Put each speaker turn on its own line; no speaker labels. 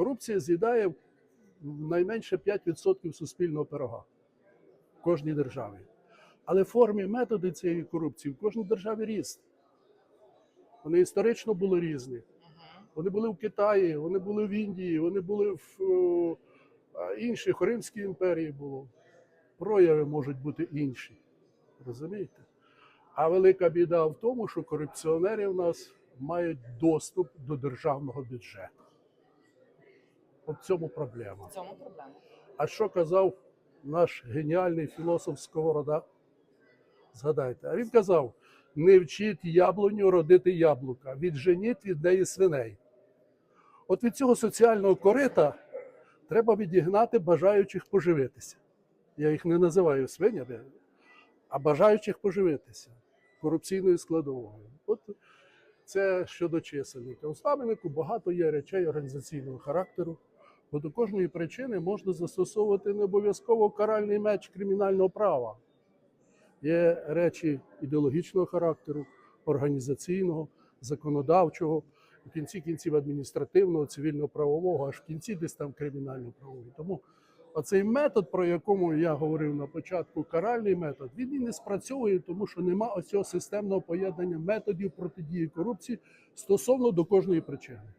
Корупція з'їдає найменше 5% суспільного пирога в кожній державі. Але форми, методи цієї корупції в кожній державі різні. Вони історично були різні. Вони були в Китаї, вони були в Індії, вони були в о, інших, Римській імперії було. Прояви можуть бути інші. Розумієте? А велика біда в тому, що корупціонери в нас мають доступ до державного бюджету. В цьому проблема.
В цьому проблема.
А що казав наш геніальний філософ Сковорода? Згадайте, а він казав: не вчіть яблуню родити яблука, відженіть від неї свиней. От від цього соціального корита треба відігнати бажаючих поживитися. Я їх не називаю свинями, а бажаючих поживитися корупційною складовою. От це щодо чисельника. У Стаменнику багато є речей організаційного характеру. Бо до кожної причини можна застосовувати не обов'язково каральний меч кримінального права. Є речі ідеологічного характеру, організаційного, законодавчого, в кінці кінців адміністративного, цивільно-правового, аж в кінці десь там кримінально-правового. Тому оцей метод, про якому я говорив на початку, каральний метод, він і не спрацьовує, тому що нема оцього системного поєднання методів протидії корупції стосовно до кожної причини.